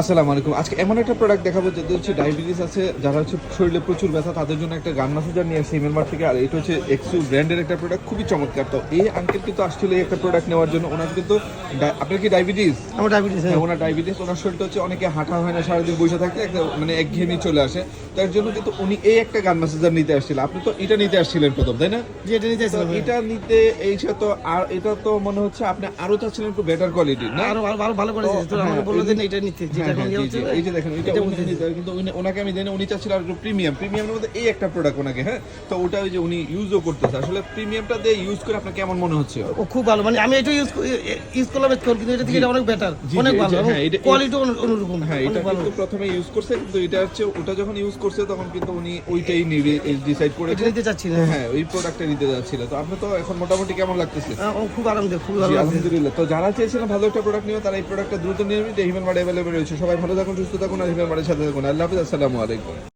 আসসালামু আলাইকুম। আজকে এমন একটা প্রোডাক্ট দেখাবো যাদের হচ্ছে ডায়াবেটিস আছে যারা হচ্ছে শরীরে প্রচুর ব্যথা তাদের জন্য একটা গান মাসাজার নিয়ে আসছে মার্ট থেকে। আর এটা হচ্ছে এক্সু ব্র্যান্ডের একটা প্রোডাক্ট খুবই চমৎকার। তো এই আঙ্কেল কিন্তু আসছিল এই একটা প্রোডাক্ট নেওয়ার জন্য। ওনার কিন্তু আপনার কি ডায়াবেটিস আমার ডায়াবেটিস হ্যাঁ। ওনার ডায়াবেটিস ওনার শরীরটা হচ্ছে অনেকে হাঁটা হয় না সারাদিন বসে থাকে একটা মানে একঘেয়েমি চলে আসে। তার জন্য কিন্তু উনি এই একটা গান মাসাজার নিতে আসছিল। আপনি তো এটা নিতে আসছিলেন প্রথম তাই না? এটা নিতে তো এটা নিতে এই তো আর এটা তো মনে হচ্ছে আপনি আরও চাচ্ছিলেন একটু বেটার কোয়ালিটির না? আরও ভালো ভালো করে। তো হ্যাঁ, আমাকে বলল যে এটা নিতে যেটা হ্যাঁ, এখন হ্যাঁ, হচ্ছে এই যে দেখেন এটা উনি নিতে- কিন্তু উনি- ওনাকে আমি জানি উনি চাচ্ছিল আর প্রিমিয়াম প্রিমিয়ামের মধ্যে এই একটা প্রোডাক্ট ওনাকে হ্যাঁ? তো ওটা ওই যে উনি ইউজও করতেছে। আসলে প্রিমিয়ামটা দিয়ে ইউজ করে আপনার কেমন মনে হচ্ছে? ও খুব ভালো। মানে আমি এটা ইউজ ইউজ করলাম কিন্তু এটা থেকে অনেক বেটার অনেক ভালো। হ্যাঁ, কোয়ালিটি অনুরকম হ্যাঁ এটা কিন্তু প্রথমে ইউজ করছে কিন্তু এটা হচ্ছে ওটা যখন ইউজ করছে তখন কিন্তু উনি ওইটাই নিবে ডিসাইড করে নিতে চাচ্ছিলেন। হ্যাঁ ওই প্রোডাক্টটা নিতে চাচ্ছিল তো আপনি তো এখন মোটামুটি কেমন লাগতেছে? খুব আরামদায়ক খুব ভালো আলহামদুলিল্লাহ। তো যারা চেয়েছিলেন ভালো একটা প্রোডাক্ট নিও তারা এই প্রোডাক্টটা দ্রুত নিয়ে নিতে হিমেল মার্ট অ্যাভেলেবল রয়েছে। সবাই ভালো থাকুন সুস্থ থাকুন আর হিমেল মার্টের সাথে থাকুন। আল্লাহ হাফিজ আসসালামু আলাইকুম।